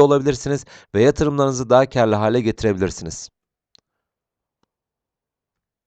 olabilirsiniz ve yatırımlarınızı daha karlı hale getirebilirsiniz.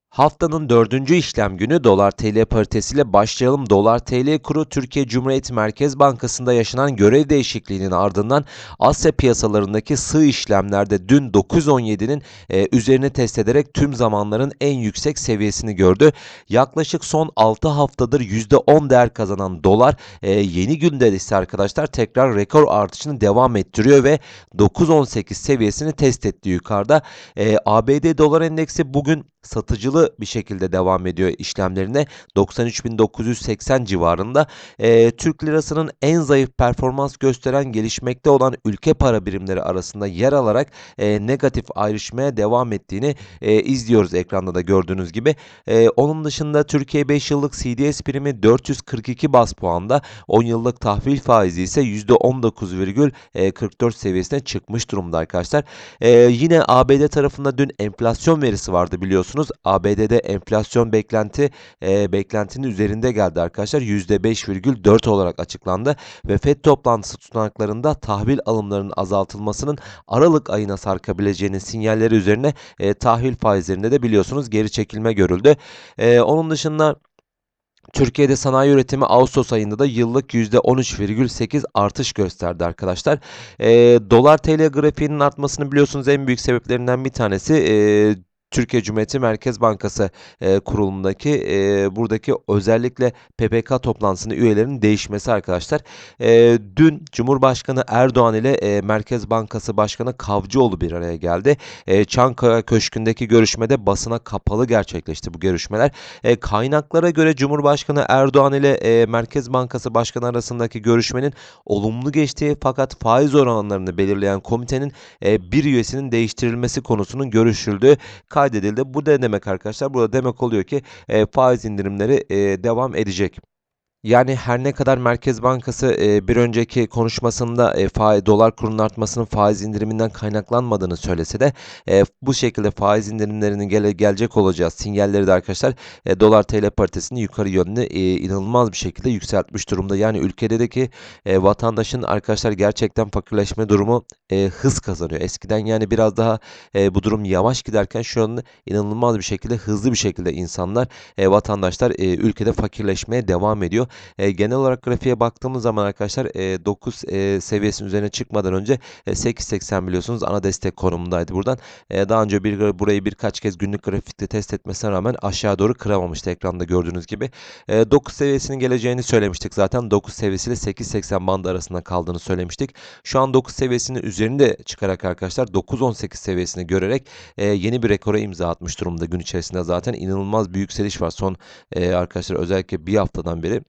Haftanın dördüncü işlem günü dolar TL paritesiyle başlayalım. Dolar TL kuru Türkiye Cumhuriyet Merkez Bankası'nda yaşanan görev değişikliğinin ardından Asya piyasalarındaki sığ işlemlerde dün 9.17'nin e, üzerine test ederek tüm zamanların en yüksek seviyesini gördü. Yaklaşık son 6 haftadır %10 değer kazanan dolar e, yeni günde ise arkadaşlar tekrar rekor artışını devam ettiriyor ve 9.18 seviyesini test etti yukarıda. E, ABD dolar endeksi bugün satıcılı bir şekilde devam ediyor işlemlerine 93.980 civarında. E, Türk lirasının en zayıf performans gösteren gelişmekte olan ülke para birimleri arasında yer alarak e, negatif ayrışmaya devam ettiğini e, izliyoruz ekranda da gördüğünüz gibi. E, onun dışında Türkiye 5 yıllık CDS primi 442 bas puanda 10 yıllık tahvil faizi ise %19,44 seviyesine çıkmış durumda arkadaşlar. E, yine ABD tarafında dün enflasyon verisi vardı biliyorsunuz. ABD'de enflasyon beklenti e, beklentinin üzerinde geldi arkadaşlar. %5,4 olarak açıklandı ve FED toplantısı tutanaklarında tahvil alımlarının azaltılmasının Aralık ayına sarkabileceğinin sinyalleri üzerine e, tahvil faizlerinde de biliyorsunuz geri çekilme görüldü. E, onun dışında Türkiye'de sanayi üretimi Ağustos ayında da yıllık %13,8 artış gösterdi arkadaşlar. E, Dolar TL grafiğinin artmasını biliyorsunuz en büyük sebeplerinden bir tanesi e, Türkiye Cumhuriyeti Merkez Bankası e, kurulundaki e, buradaki özellikle PPK toplantısının üyelerinin değişmesi arkadaşlar. E, dün Cumhurbaşkanı Erdoğan ile e, Merkez Bankası Başkanı Kavcıoğlu bir araya geldi. E, Çankaya Köşkü'ndeki görüşmede basına kapalı gerçekleşti bu görüşmeler. E, kaynaklara göre Cumhurbaşkanı Erdoğan ile e, Merkez Bankası Başkanı arasındaki görüşmenin olumlu geçtiği fakat faiz oranlarını belirleyen komitenin e, bir üyesinin değiştirilmesi konusunun görüşüldüğü kaydedildi. Bu ne demek arkadaşlar? Burada demek oluyor ki e, faiz indirimleri e, devam edecek. Yani her ne kadar Merkez Bankası e, bir önceki konuşmasında e, dolar kurunun artmasının faiz indiriminden kaynaklanmadığını söylese de e, bu şekilde faiz indirimlerinin gele, gelecek olacağı sinyalleri de arkadaşlar dolar TL paritesini yukarı yönlü inanılmaz bir şekilde yükseltmiş durumda. Yani ülkedeki vatandaşın arkadaşlar gerçekten fakirleşme durumu hız kazanıyor. Eskiden yani biraz daha bu durum yavaş giderken şu an inanılmaz bir şekilde hızlı bir şekilde insanlar vatandaşlar ülkede fakirleşmeye devam ediyor. E, genel olarak grafiğe baktığımız zaman arkadaşlar e, 9 e, seviyesinin üzerine çıkmadan önce e, 8.80 biliyorsunuz ana destek konumundaydı buradan. E, daha önce bir burayı birkaç kez günlük grafikte test etmesine rağmen aşağı doğru kıramamıştı ekranda gördüğünüz gibi. E, 9 seviyesinin geleceğini söylemiştik zaten. 9 seviyesiyle 8.80 bandı arasında kaldığını söylemiştik. Şu an 9 seviyesinin üzerinde çıkarak arkadaşlar 9.18 seviyesini görerek e, yeni bir rekora imza atmış durumda gün içerisinde zaten inanılmaz bir yükseliş var son e, arkadaşlar özellikle bir haftadan beri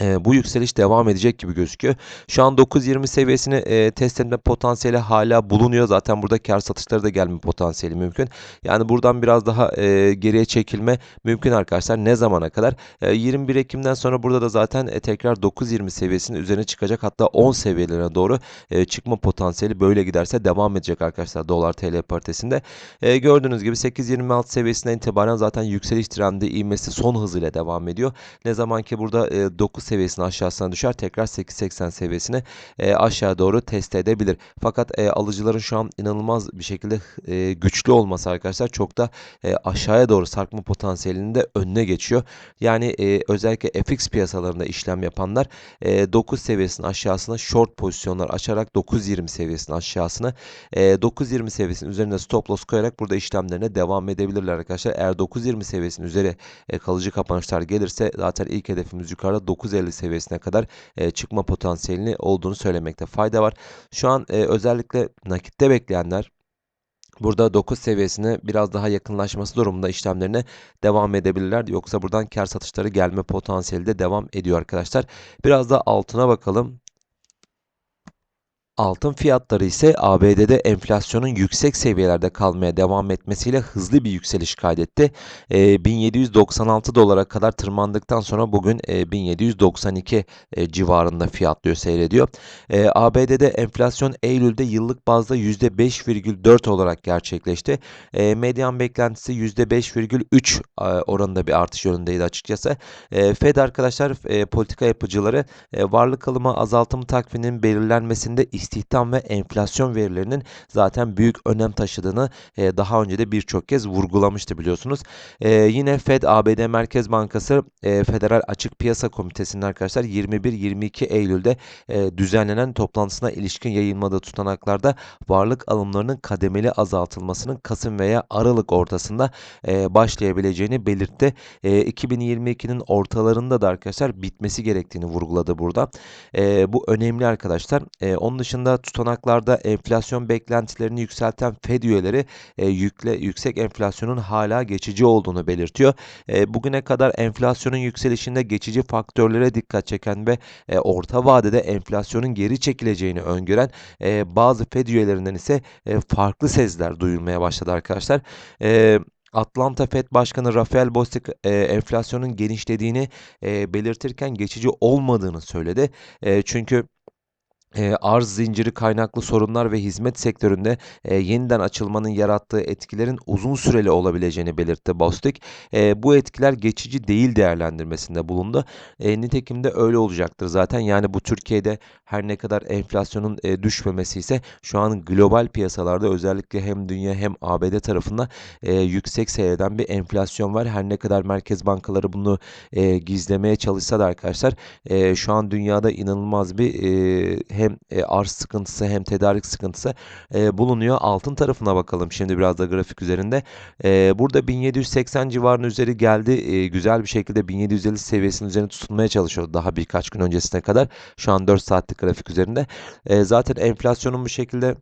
e, bu yükseliş devam edecek gibi gözüküyor. Şu an 9.20 seviyesini e, test etme potansiyeli hala bulunuyor. Zaten burada kar satışları da gelme potansiyeli mümkün. Yani buradan biraz daha e, geriye çekilme mümkün arkadaşlar. Ne zamana kadar? E, 21 Ekim'den sonra burada da zaten e, tekrar 9.20 seviyesinin üzerine çıkacak. Hatta 10 seviyelerine doğru e, çıkma potansiyeli böyle giderse devam edecek arkadaşlar dolar TL paritesinde. E, gördüğünüz gibi 8.26 seviyesinden itibaren zaten yükseliş trendi ivmesi son hızıyla devam ediyor. Ne zaman ki burada e, 9 seviyesini aşağısına düşer tekrar 8.80 seviyesine e, aşağı doğru test edebilir. Fakat e, alıcıların şu an inanılmaz bir şekilde e, güçlü olması arkadaşlar çok da e, aşağıya doğru sarkma potansiyelinin de önüne geçiyor. Yani e, özellikle FX piyasalarında işlem yapanlar e, 9 seviyesinin aşağısına short pozisyonlar açarak 9.20 seviyesinin aşağısına e, 9.20 seviyesinin üzerine stop loss koyarak burada işlemlerine devam edebilirler arkadaşlar. Eğer 9.20 seviyesinin üzeri e, kalıcı kapanışlar gelirse zaten ilk hedefimiz yukarıda 9.50 seviyesine kadar e, çıkma potansiyelini olduğunu söylemekte fayda var. Şu an e, özellikle nakitte bekleyenler Burada 9 seviyesine biraz daha yakınlaşması durumunda işlemlerine devam edebilirler. Yoksa buradan kar satışları gelme potansiyeli de devam ediyor arkadaşlar. Biraz da altına bakalım. Altın fiyatları ise ABD'de enflasyonun yüksek seviyelerde kalmaya devam etmesiyle hızlı bir yükseliş kaydetti. E, 1796 dolara kadar tırmandıktan sonra bugün e, 1792 e, civarında fiyatlıyor seyrediyor. E, ABD'de enflasyon Eylül'de yıllık bazda %5,4 olarak gerçekleşti. E, medyan beklentisi %5,3 e, oranında bir artış yönündeydi açıkçası. E, Fed arkadaşlar e, politika yapıcıları e, varlık alımı azaltımı takviminin belirlenmesinde istihdam ve enflasyon verilerinin zaten büyük önem taşıdığını e, daha önce de birçok kez vurgulamıştı biliyorsunuz. E, yine Fed ABD Merkez Bankası e, Federal Açık Piyasa Komitesi'nin arkadaşlar 21-22 Eylül'de e, düzenlenen toplantısına ilişkin yayınladığı tutanaklarda varlık alımlarının kademeli azaltılmasının Kasım veya Aralık ortasında e, başlayabileceğini belirtti. E, 2022'nin ortalarında da arkadaşlar bitmesi gerektiğini vurguladı burada. E, bu önemli arkadaşlar. E, onun dışında dışında tutanaklarda enflasyon beklentilerini yükselten Fed üyeleri e, yükle, yüksek enflasyonun hala geçici olduğunu belirtiyor. E, bugüne kadar enflasyonun yükselişinde geçici faktörlere dikkat çeken ve e, orta vadede enflasyonun geri çekileceğini öngören e, bazı Fed üyelerinden ise e, farklı sezler duyulmaya başladı arkadaşlar. E, Atlanta Fed Başkanı Rafael Bostic e, enflasyonun genişlediğini e, belirtirken geçici olmadığını söyledi. E, çünkü e, arz zinciri kaynaklı sorunlar ve hizmet sektöründe e, yeniden açılmanın yarattığı etkilerin uzun süreli olabileceğini belirtti Bostic. E, bu etkiler geçici değil değerlendirmesinde bulundu. E, nitekim de öyle olacaktır zaten. Yani bu Türkiye'de her ne kadar enflasyonun e, düşmemesi ise şu an global piyasalarda özellikle hem dünya hem ABD tarafında e, yüksek seyreden bir enflasyon var. Her ne kadar merkez bankaları bunu e, gizlemeye çalışsa da arkadaşlar e, şu an dünyada inanılmaz bir e, hem e, arz sıkıntısı hem tedarik sıkıntısı e, bulunuyor. Altın tarafına bakalım şimdi biraz da grafik üzerinde. E, burada 1780 civarının üzeri geldi. E, güzel bir şekilde 1750 seviyesinin üzerine tutunmaya çalışıyordu daha birkaç gün öncesine kadar. Şu an 4 saatlik grafik üzerinde. E, zaten enflasyonun bu şekilde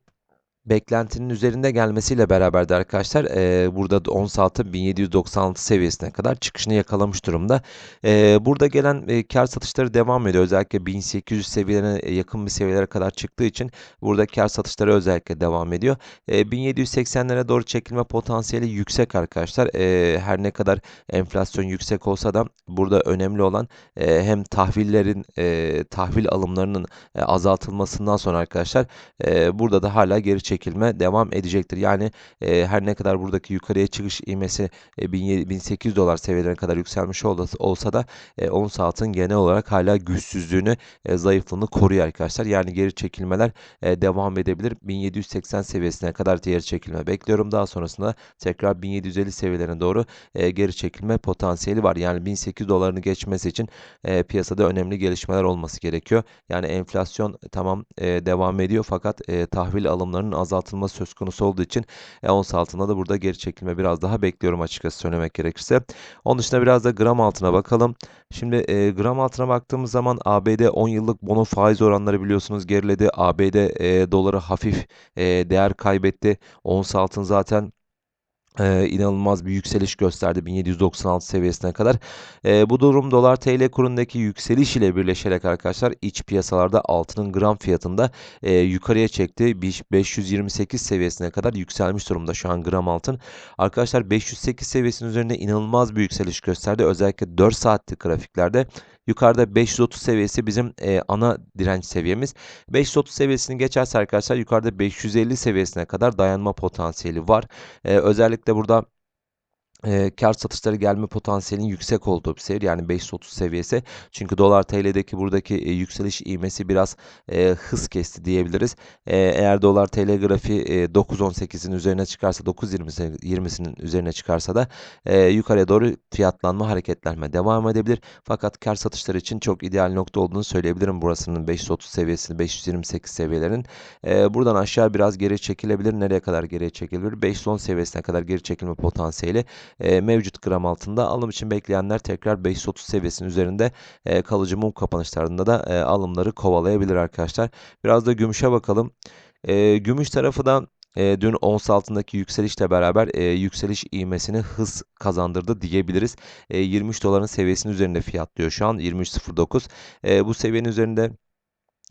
beklentinin üzerinde gelmesiyle beraber de arkadaşlar e, burada ons altın 1796 seviyesine kadar çıkışını yakalamış durumda. E, burada gelen e, kar satışları devam ediyor. Özellikle 1800 seviyelerine yakın bir seviyelere kadar çıktığı için burada kar satışları özellikle devam ediyor. E, 1780'lere doğru çekilme potansiyeli yüksek arkadaşlar. E, her ne kadar enflasyon yüksek olsa da burada önemli olan e, hem tahvillerin e, tahvil alımlarının e, azaltılmasından sonra arkadaşlar e, burada da hala geri çekilme çekilme devam edecektir. Yani e, her ne kadar buradaki yukarıya çıkış ivmesi e, 1800 dolar seviyelerine kadar yükselmiş olsa, da e, ons altın genel olarak hala güçsüzlüğünü, e, zayıflığını koruyor arkadaşlar. Yani geri çekilmeler e, devam edebilir. 1780 seviyesine kadar geri çekilme bekliyorum. Daha sonrasında tekrar 1750 seviyelerine doğru e, geri çekilme potansiyeli var. Yani 1800 dolarını geçmesi için e, piyasada önemli gelişmeler olması gerekiyor. Yani enflasyon tamam e, devam ediyor fakat e, tahvil alımlarının azaltılması söz konusu olduğu için e, ons altında da burada geri çekilme biraz daha bekliyorum açıkçası söylemek gerekirse. Onun dışında biraz da gram altına bakalım. Şimdi e, gram altına baktığımız zaman ABD 10 yıllık bono faiz oranları biliyorsunuz geriledi. ABD e, doları hafif e, değer kaybetti. Ons altın zaten ee, inanılmaz bir yükseliş gösterdi 1796 seviyesine kadar. Ee, bu durum dolar TL kurundaki yükseliş ile birleşerek arkadaşlar iç piyasalarda altının gram fiyatında e, yukarıya çekti. 528 seviyesine kadar yükselmiş durumda şu an gram altın. Arkadaşlar 508 seviyesinin üzerinde inanılmaz bir yükseliş gösterdi. Özellikle 4 saatlik grafiklerde Yukarıda 530 seviyesi bizim e, ana direnç seviyemiz. 530 seviyesini geçerse arkadaşlar yukarıda 550 seviyesine kadar dayanma potansiyeli var. E, özellikle burada e, kar satışları gelme potansiyelinin yüksek olduğu bir seviye yani 530 seviyesi. Çünkü dolar TL'deki buradaki e, yükseliş ivmesi biraz e, hız kesti diyebiliriz. E, eğer dolar TL grafiği e, 9.18'in üzerine çıkarsa 9.20'sinin üzerine çıkarsa da e, yukarıya doğru fiyatlanma hareketlenme devam edebilir. Fakat kar satışları için çok ideal nokta olduğunu söyleyebilirim. Burasının 530 seviyesini 528 seviyelerinin e, buradan aşağı biraz geri çekilebilir. Nereye kadar geri çekilebilir? 510 seviyesine kadar geri çekilme potansiyeli e, mevcut gram altında. Alım için bekleyenler tekrar 530 seviyesinin üzerinde e, kalıcı mum kapanışlarında da e, alımları kovalayabilir arkadaşlar. Biraz da gümüşe bakalım. E, gümüş tarafı da e, dün ons altındaki yükselişle beraber e, yükseliş ivmesini hız kazandırdı diyebiliriz. E, 23 doların seviyesinin üzerinde fiyatlıyor şu an 23.09. E, bu seviyenin üzerinde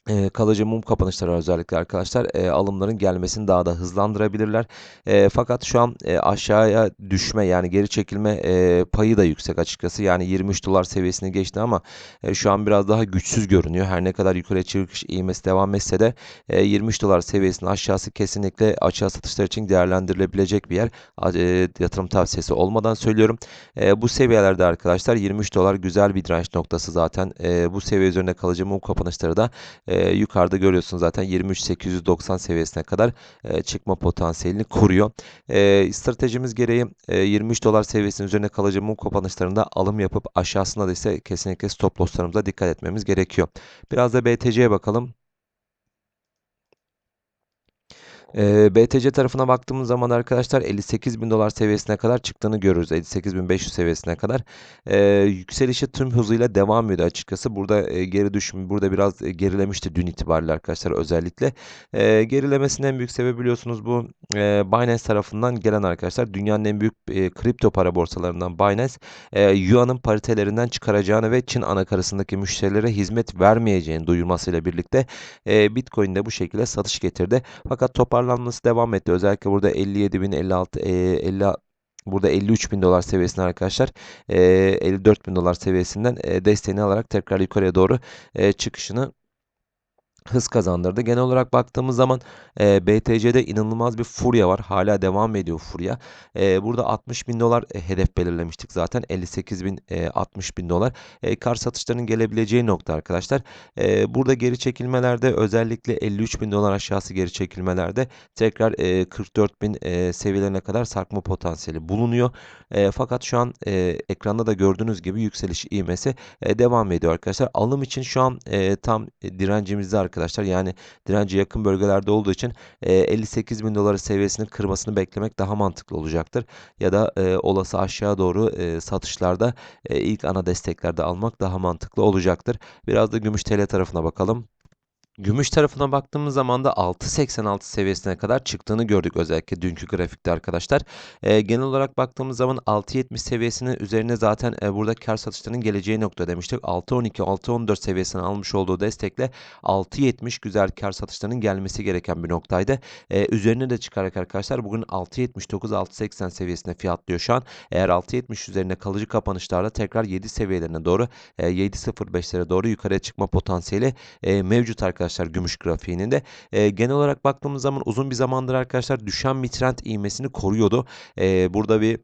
Eee, kalıcı mum kapanışları özellikle arkadaşlar eee, alımların gelmesini daha da hızlandırabilirler. Eee, fakat şu an eee, aşağıya düşme yani geri çekilme eee, payı da yüksek açıkçası. Yani 23 dolar seviyesini geçti ama eee, şu an biraz daha güçsüz görünüyor. Her ne kadar yukarıya çıkış ivmesi devam etse de eee, 23 dolar seviyesinin aşağısı kesinlikle açığa satışlar için değerlendirilebilecek bir yer. Eee, yatırım tavsiyesi olmadan söylüyorum. Eee, bu seviyelerde arkadaşlar 23 dolar güzel bir direnç noktası zaten. Eee, bu seviye üzerinde kalıcı mum kapanışları da e, yukarıda görüyorsunuz zaten 23.890 seviyesine kadar e, çıkma potansiyelini koruyor. E, stratejimiz gereği e, 23 dolar seviyesinin üzerine kalıcı mum kapanışlarında alım yapıp aşağısında da ise kesinlikle stop losslarımıza dikkat etmemiz gerekiyor. Biraz da BTC'ye bakalım. Eee, BTC tarafına baktığımız zaman arkadaşlar 58 bin dolar seviyesine kadar çıktığını görürüz. 58.500 seviyesine kadar. Eee, yükselişi tüm hızıyla devam ediyor açıkçası. Burada e, geri düşüm, burada biraz e, gerilemişti dün itibariyle arkadaşlar özellikle. Eee gerilemesinin en büyük sebebi biliyorsunuz bu e, Binance tarafından gelen arkadaşlar. Dünyanın en büyük e, kripto para borsalarından Binance, e, Yuan'ın paritelerinden çıkaracağını ve Çin anakarasındaki müşterilere hizmet vermeyeceğini duyurmasıyla birlikte e, Bitcoin'de bu şekilde satış getirdi. Fakat toparlanması devam etti. Özellikle burada 57 bin 56 e, 50 Burada 53 bin dolar seviyesinde arkadaşlar e, 54 bin dolar seviyesinden e, desteğini alarak tekrar yukarıya doğru e, çıkışını hız kazandırdı. Genel olarak baktığımız zaman e, BTC'de inanılmaz bir furya var. Hala devam ediyor furya. E, burada 60 bin dolar e, hedef belirlemiştik zaten. 58 bin, e, 60 bin dolar. E, kar satışlarının gelebileceği nokta arkadaşlar. E, burada geri çekilmelerde özellikle 53 bin dolar aşağısı geri çekilmelerde tekrar e, 44 bin e, seviyelerine kadar sarkma potansiyeli bulunuyor. E, fakat şu an e, ekranda da gördüğünüz gibi yükseliş ivmesi e, devam ediyor arkadaşlar. Alım için şu an e, tam e, direncimizde arkadaşlar. Yani direnci yakın bölgelerde olduğu için e, 58 bin doları seviyesinin kırmasını beklemek daha mantıklı olacaktır. Ya da olası aşağı doğru satışlarda ilk ana desteklerde almak daha mantıklı olacaktır. Biraz da gümüş TL tarafına bakalım. Gümüş tarafına baktığımız zaman da 6.86 seviyesine kadar çıktığını gördük özellikle dünkü grafikte arkadaşlar. E, genel olarak baktığımız zaman 6.70 seviyesinin üzerine zaten e, burada kar satışlarının geleceği nokta demiştik. 6.12, 6.14 seviyesine almış olduğu destekle 6.70 güzel kar satışlarının gelmesi gereken bir noktaydı. E, üzerine de çıkarak arkadaşlar bugün 6.79, 6.80 seviyesine fiyatlıyor şu an. Eğer 6.70 üzerine kalıcı kapanışlarla tekrar 7 seviyelerine doğru e, 7.05'lere doğru yukarıya çıkma potansiyeli e, mevcut arkadaşlar arkadaşlar gümüş grafiğinin de. E, genel olarak baktığımız zaman uzun bir zamandır arkadaşlar düşen bir trend ivmesini koruyordu. E, burada bir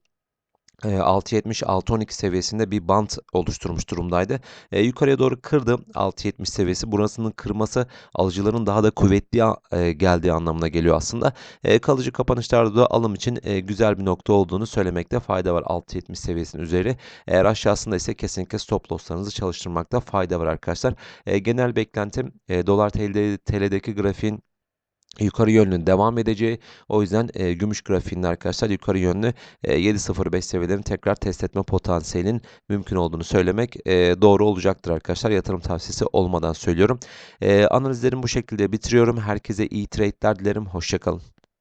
6.70-6.12 seviyesinde bir bant oluşturmuş durumdaydı. E, yukarıya doğru kırdı 6.70 seviyesi. Burasının kırması alıcıların daha da kuvvetli e, geldiği anlamına geliyor aslında. E, kalıcı kapanışlarda da alım için e, güzel bir nokta olduğunu söylemekte fayda var 6.70 seviyesinin üzeri. Eğer aşağısında ise kesinlikle stop losslarınızı çalıştırmakta fayda var arkadaşlar. E, genel beklentim e, dolar TL, TL'deki grafiğin yukarı yönlü devam edeceği. O yüzden e, gümüş grafiğinde arkadaşlar yukarı yönlü e, 7.05 seviyelerini tekrar test etme potansiyelin mümkün olduğunu söylemek e, doğru olacaktır arkadaşlar. Yatırım tavsiyesi olmadan söylüyorum. E, analizlerimi bu şekilde bitiriyorum. Herkese iyi trade'ler dilerim. Hoşçakalın.